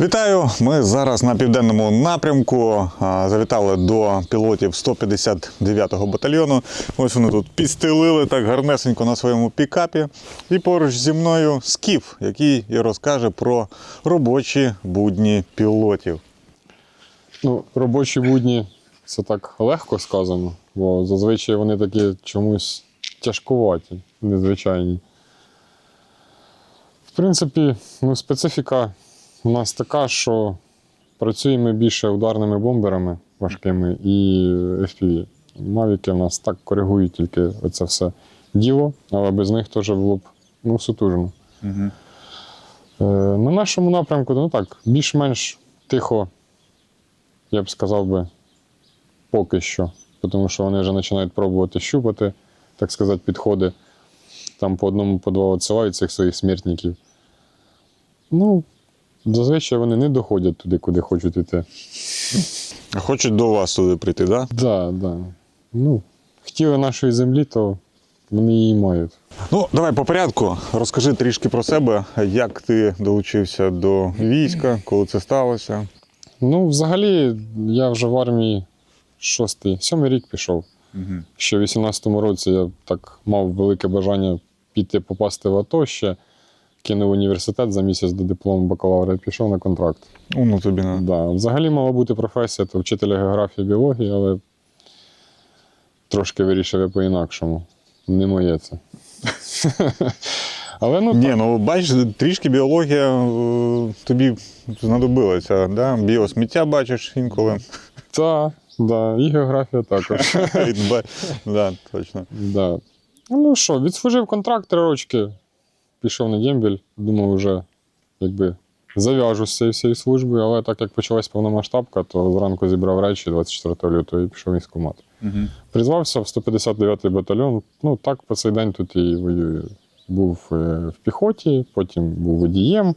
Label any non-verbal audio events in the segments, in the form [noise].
Вітаю! Ми зараз на південному напрямку. Завітали до пілотів 159-го батальйону. Ось вони тут підстелили так гарнесенько на своєму пікапі. І поруч зі мною скіф, який і розкаже про робочі будні пілотів. Ну, робочі будні це так легко сказано, бо зазвичай вони такі чомусь тяжкуваті, незвичайні. В принципі, ну, специфіка у нас така, що працюємо більше ударними бомберами важкими і FPV. Мавіки в нас так коригують тільки оце все діло, але без них теж було б ну, сутужно. Е, На нашому напрямку, ну так, більш-менш тихо я б сказав би, поки що. Тому що вони вже починають пробувати щупати, так сказати, підходи. Там по одному, по два відсилають цих своїх смертників. Ну, зазвичай вони не доходять туди, куди хочуть йти. А Хочуть до вас туди прийти, так? Да? Так, да, да. Ну, хотіли нашої землі, то вони її мають. Ну, давай по порядку. Розкажи трішки про себе, як ти долучився до війська, коли це сталося. Ну, взагалі, я вже в армії шостий, сьомий рік пішов. Ще в 18-му році я так мав велике бажання піти попасти в АТО ще. Кинув університет за місяць до диплому бакалавра і пішов на контракт. Ну, ну тобі не. Да. Взагалі мала бути професія то вчителя географії біології, але трошки вирішив я по-інакшому. Не моє це. [laughs] Але ну, Ні, ну бачиш, трішки біологія е, тобі знадобилася, да? біосміття бачиш інколи. [laughs] та, да, і географія також. [laughs] Да, точно. Да. Ну що, відслужив контракт три рочки, пішов на дембіль, думав, вже якби зав'яжу з цією всією службою, але так як почалась повномасштабка, то зранку зібрав речі 24 лютого і пішов в військкомат. Призвався в 159-й батальйон. Ну так по цей день тут і воюю. Був е, в піхоті, потім був водієм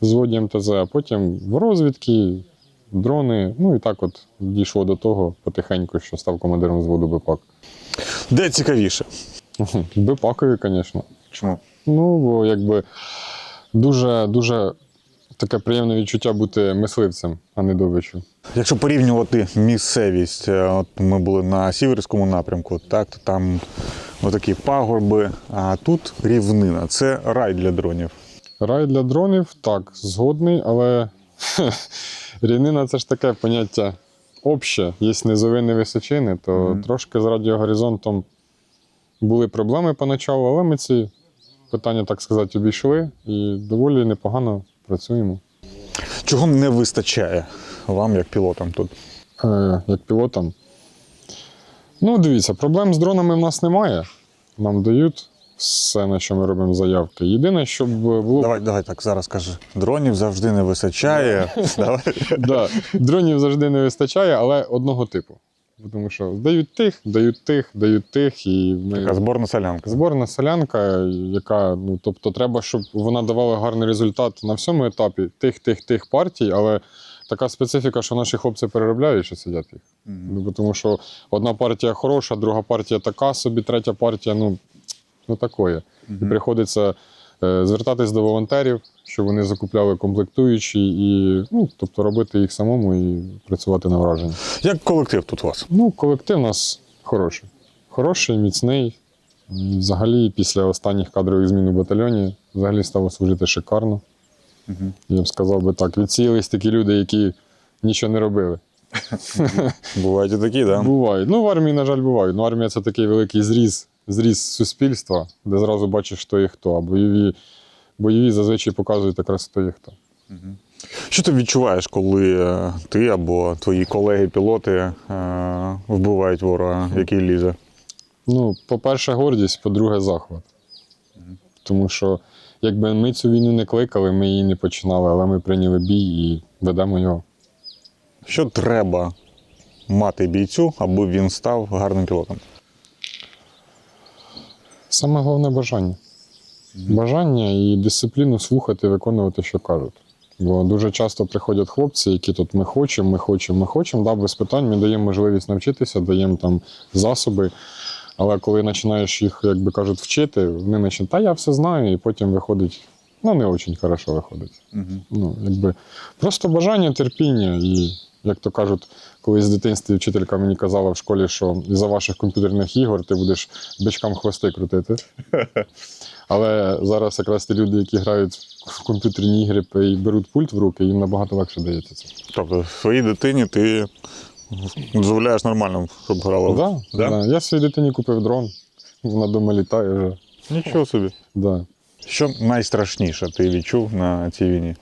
в взводі МТЗ, а потім в розвідки, дрони. Ну і так от дійшло до того потихеньку, що став командиром взводу БПАК. Де цікавіше? БПАКові, звісно. Чому? Ну, бо якби дуже, дуже таке приємне відчуття бути мисливцем, а не добичу. Якщо порівнювати місцевість, е, от ми були на сіверському напрямку, так, то там отакі пагорби, а тут рівнина. Це рай для дронів. Рай для дронів, так, згодний, але [laughs] рівнина це ж таке поняття обще. Є низовини височини, то Мгм. трошки з радіогоризонтом були проблеми поначалу, але ми ці питання, так сказати, обійшли і доволі непогано працюємо. Чого не вистачає вам, як пілотам тут? Е, як пілотам. Ну, дивіться, проблем з дронами в нас немає. Нам дають все, на що ми робимо заявки. Єдине, щоб було. Давай, давай так зараз кажи. Дронів завжди не вистачає. [laughs] Давай. Да, дронів завжди не вистачає, але одного типу. Тому що дають тих, дають тих, дають тих, і ми. Така зборна солянка. Зборна солянка, яка, ну тобто, треба, щоб вона давала гарний результат на всьому етапі тих, тих, тих партій, але така специфіка, що наші хлопці переробляють, що сидять їх. Ну, тому що одна партія хороша, друга партія така собі, третя партія, ну, ну такое. І приходиться е, звертатись до волонтерів, щоб вони закупляли комплектуючі і ну, тобто робити їх самому і працювати на враження. Як колектив тут у вас? Ну, колектив у нас хороший. Хороший, міцний. І Взагалі, після останніх кадрових змін у батальйоні взагалі стало служити шикарно. Я б сказав би так, відсіялись такі люди, які нічого не робили. [laughs] Бувають і такі, так? Бувають. Ну, в армії, на жаль, бувають. Ну, армія це такий великий зріз, зріз суспільства, де зразу бачиш, хто є хто. А бойові, бойові зазвичай показують якраз хто є хто. Що ти відчуваєш, коли е, ти або твої колеги-пілоти е, вбивають ворога, який лізе? Ну, по-перше, гордість, по-друге, захват. Тому що, якби ми цю війну не кликали, ми її не починали, але ми прийняли бій і ведемо його. Що треба мати бійцю, аби він став гарним пілотом? Саме головне бажання. Бажання і дисципліну слухати, виконувати, що кажуть. Бо дуже часто приходять хлопці, які тут ми хочемо, ми хочемо, ми хочемо, да, без питань, ми даємо можливість навчитися, даємо там засоби. Але коли починаєш їх, як би кажуть, вчити, вони починають, та я все знаю, і потім виходить ну, не дуже хорошо виходить. Угу. Ну, якби просто бажання, терпіння. І, як то кажуть, колись з дитинства вчителька мені казала в школі, що із-за ваших комп'ютерних ігор ти будеш бичкам хвости крутити. [laughs] Але зараз якраз ті люди, які грають в комп'ютерні ігри і беруть пульт в руки, їм набагато легше дається це. Тобто своїй дитині ти дозволяєш нормально, щоб грала. Да, Да? да. Я своїй дитині купив дрон, вона дома літає вже. Нічого собі. Да. Що найстрашніше ти відчув на цій війні?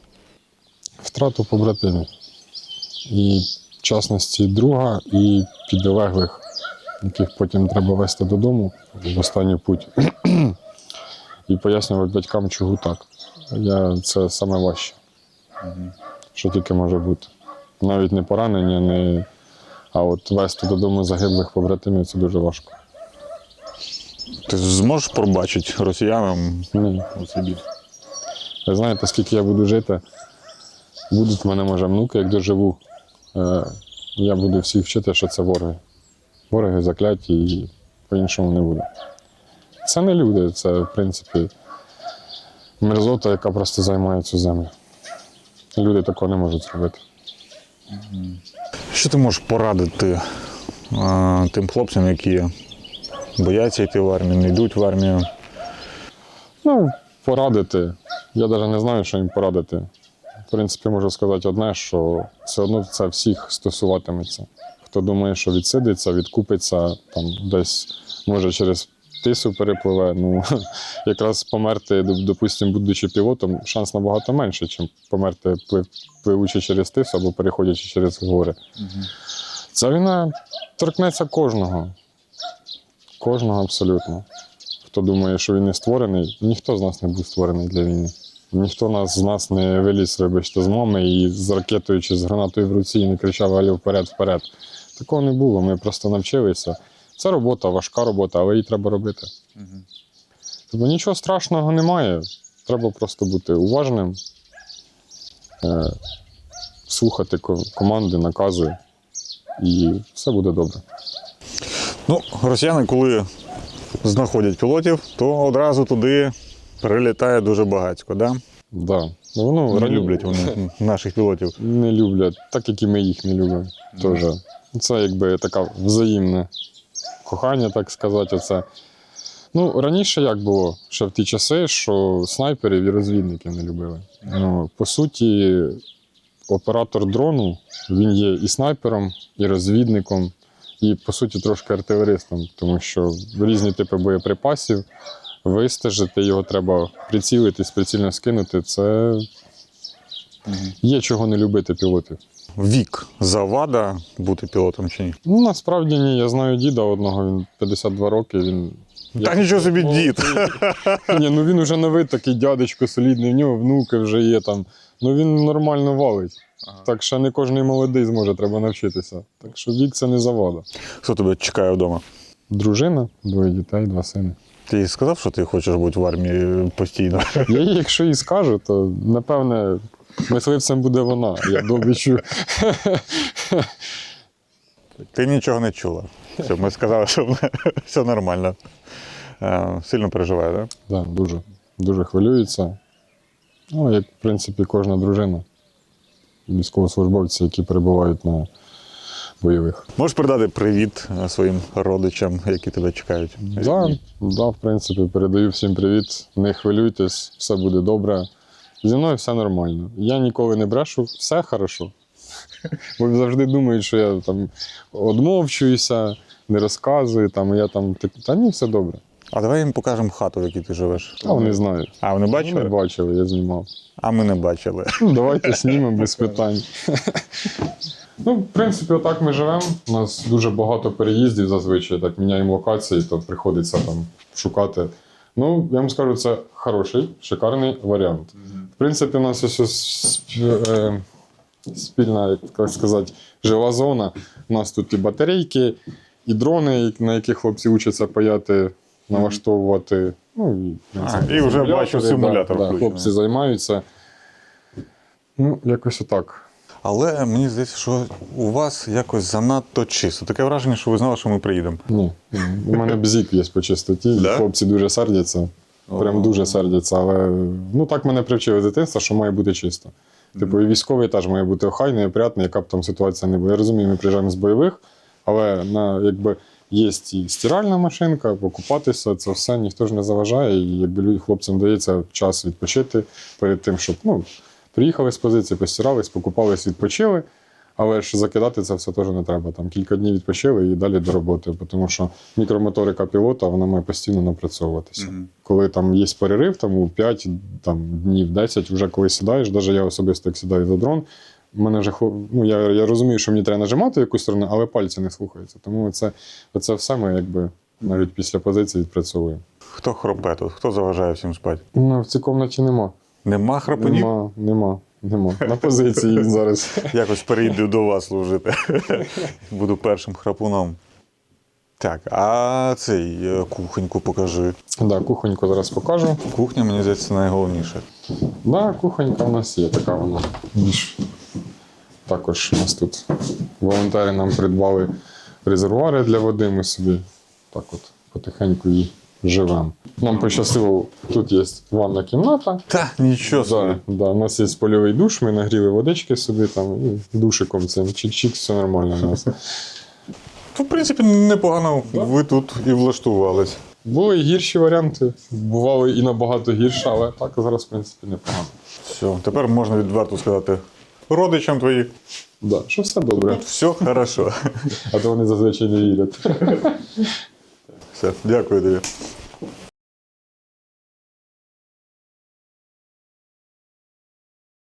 Втрату побратимів. І в частності друга, і підлеглих, яких потім треба вести додому в останню путь. [clears throat] І пояснювати батькам, чого так. Я, це саме важче, що тільки може бути. Навіть не поранення, не... а от вести додому загиблих побратимів це дуже важко. Ти зможеш пробачити росіянам Ні. Ви знаєте, скільки я буду жити, будуть в мене, може, внуки, як доживу. Е, я буду всіх вчити, що це вороги. Вороги закляті і по-іншому не буде. Це не люди, це, в принципі, мерзота, яка просто займає цю землю. Люди такого не можуть зробити. Що ти можеш порадити а, тим хлопцям, які бояться йти в армію, не йдуть в армію? Ну, порадити. Я навіть не знаю, що їм порадити. В принципі, можу сказати одне, що все одно це всіх стосуватиметься. Хто думає, що відсидиться, відкупиться, там десь може через тису перепливе. Ну, [laughs] якраз померти, допустимо, будучи пілотом, шанс набагато менше, ніж померти, пливучи через тису або переходячи через гори. Ця війна торкнеться кожного. Кожного абсолютно хто думає, що він не створений, ніхто з нас не був створений для війни. Ніхто нас, з нас не виліз, вибачте, з мами і з ракетою чи з гранатою в руці і не кричав Алю вперед, вперед. Такого не було. Ми просто навчилися. Це робота, важка робота, але її треба робити. Тобто нічого страшного немає. Треба просто бути уважним, е, слухати ко- команди, накази, і все буде добре. Ну, росіяни, коли знаходять пілотів, то одразу туди прилітає дуже багатько. Да? Да. Ну, воно Не люблять вони [laughs] наших пілотів. не люблять, так як і ми їх не любимо. Теж. Це якби така взаємне кохання, так сказати. Оце. Ну, раніше як було? Ще в ті часи, що снайперів і розвідників не любили. Ну, по суті, оператор дрону він є і снайпером, і розвідником, і, по суті, трошки артилеристом, тому що різні типи боєприпасів, вистежити його треба прицілитись, прицільно скинути. Це є чого не любити пілотів. Вік завада бути пілотом чи ні? Ну, насправді ні, я знаю діда одного, він 52 роки, він. Та нічого собі дід. Ні, ну він вже новий такий дядечко солідний, в нього внуки вже є там. Ну він нормально валить. Так що не кожен молодий зможе, треба навчитися. Так що вік це не завада. Хто тебе чекає вдома? Дружина, двоє дітей, два сини. Ти їй сказав, що ти хочеш бути в армії постійно? [laughs] Я їй, якщо їй скажу, то напевне мисливцем буде вона, я добичу. Ти нічого не чула. Все, ми сказали, що все нормально. Е, Сильно переживає, так? Да, дуже, дуже хвилюється. Ну, як, в принципі, кожна дружина. Військовослужбовці, які перебувають на бойових. Можеш передати привіт е, своїм родичам, які тебе чекають? Да, да, в принципі, передаю всім привіт. Не хвилюйтесь, все буде добре. Зі мною все нормально. Я ніколи не брешу, все хорошо. [laughs] Бо завжди думають, що я там одмовчуюся, не розказую, там, я там. так- Та ні, все добре. А давай їм покажемо хату, в якій ти живеш. А вони знають. А вони Не бачили? бачили, я знімав. А ми не бачили. Ну, давайте знімемо без [laughs] питань. Ну, в принципі, отак ми живемо. У нас дуже багато переїздів зазвичай, так міняємо локації, то приходиться там шукати. Ну, я вам скажу, це хороший, шикарний варіант. В принципі, у нас ось ось е, спільна, як сказати, жива зона. У нас тут і батарейки, і дрони, на яких хлопці учаться паяти, налаштовувати. Ну, і, А, і вже бачу, симулятор да, да. Хлопці займаються. Ну, якось отак. Але мені здається, що у вас якось занадто чисто. Таке враження, що ви знали, що ми приїдемо. Ні, у мене бзік є по чистоті, Да? хлопці дуже сердяться. Прям дуже сердяться. Але ну так мене привчили з дитинства, що має бути чисто. Типу, і військовий теж має бути охайний, опрятний, яка б там ситуація не була. Я розумію, ми приїжджаємо з бойових, але на, якби, є і стиральна машинка, покупатися, це все ніхто ж не заважає. І якби хлопцям дається час відпочити перед тим, щоб ну, приїхали з позиції, постирались, покупались, відпочили. Але ж закидати це все теж не треба. Там кілька днів відпочили і далі до роботи, тому що мікромоторика пілота вона має постійно напрацьовуватися. Мгм. Коли там є перерив, там у 5 там, днів 10, вже коли сідаєш, навіть я особисто як сідаю за дрон, мене вже ну, я, я розумію, що мені треба нажимати в якусь сторону, але пальці не слухаються. Тому це, це все ми якби навіть після позиції відпрацьовуємо. Хто хропе тут? Хто заважає всім спати? Ну, в цій кімнаті нема. Нема храпунів? Нема, нема, нема. На позиції він зараз. [laughs] Якось перейду до вас служити. [laughs] Буду першим храпуном. Так, а цей е, кухоньку покажи. Да, кухоньку зараз покажу. Кухня, мені здається, найголовніше. Да, кухонька у нас є така вона. Також у нас тут волонтери нам придбали резервуари для води. Ми собі так от потихеньку і живемо. Нам пощастило, тут є ванна кімната. Та нічого. Да, да, у нас є польовий душ, ми нагріли водички собі там і душиком цим чик-чик, все нормально у нас. То, в принципі, непогано ви тут і влаштувались. Були і гірші варіанти, бували і набагато гірше, але так зараз, в принципі, непогано. Все, тепер можна відверто сказати родичам твоїм. Да, що все добре, Все хорошо. а то вони зазвичай не вірять. Все, дякую тобі.